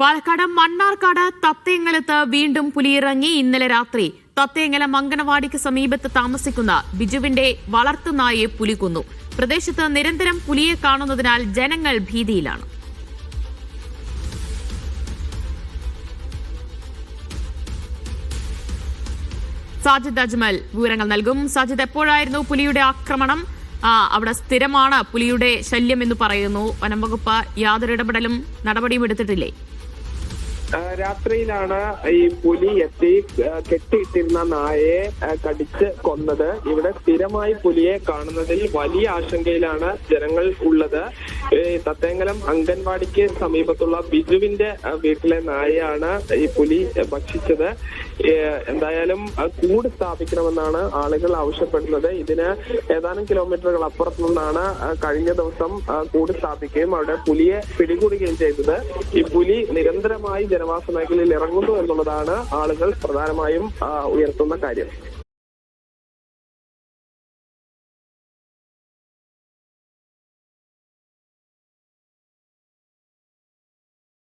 പാലക്കാട് മണ്ണാർക്കാട് തത്തേങ്ങലത്ത് വീണ്ടും പുലിയിറങ്ങി ഇന്നലെ രാത്രി തത്തേങ്ങല മംഗനവാടിക്ക് സമീപത്ത് താമസിക്കുന്ന ബിജുവിന്റെ വളർത്തുനായെ പുലി കൊന്നു പ്രദേശത്ത് നിരന്തരം പുലിയെ കാണുന്നതിനാൽ ജനങ്ങൾ ഭീതിയിലാണ്. സാജിദ് അജ്മൽ വിവരങ്ങൾ നൽകും. സാജിദ് എപ്പോഴായിരുന്നു പുലിയുടെ ആക്രമണം? അവിടെ സ്ഥിരമാണ് പുലിയുടെ ശല്യം എന്ന് പറയുന്നു. വനം വകുപ്പ് യാതൊരു ഇടപെടലും നടപടിയും എടുത്തിട്ടില്ലേ? രാത്രിയിലാണ് ഈ പുലി എത്തി കെട്ടിയിട്ടിരുന്ന നായയെ കടിച്ച് കൊന്നത്. ഇവിടെ സ്ഥിരമായി പുലിയെ കാണുന്നതിൽ വലിയ ആശങ്കയിലാണ് ജനങ്ങൾ ഉള്ളത്. തത്തേങ്കലം അംഗൻവാടിക്ക് സമീപത്തുള്ള ബിജുവിന്റെ വീട്ടിലെ നായയാണ് ഈ പുലി ഭക്ഷിച്ചത്. എന്തായാലും കൂട് സ്ഥാപിക്കണമെന്നാണ് ആളുകൾ ആവശ്യപ്പെടുന്നത്. ഇതിന് ഏതാനും കിലോമീറ്ററുകൾ അപ്പുറത്തു നിന്നാണ് കഴിഞ്ഞ ദിവസം കൂട് സ്ഥാപിക്കുകയും അവിടെ പുലിയെ പിടികൂടുകയും ചെയ്തത്. ഈ പുലി നിരന്തരമായി ജനവാസ മേഖലയിൽ ഇറങ്ങുന്നു എന്നുള്ളതാണ് ആളുകൾ പ്രധാനമായും ഉയർത്തുന്ന കാര്യം.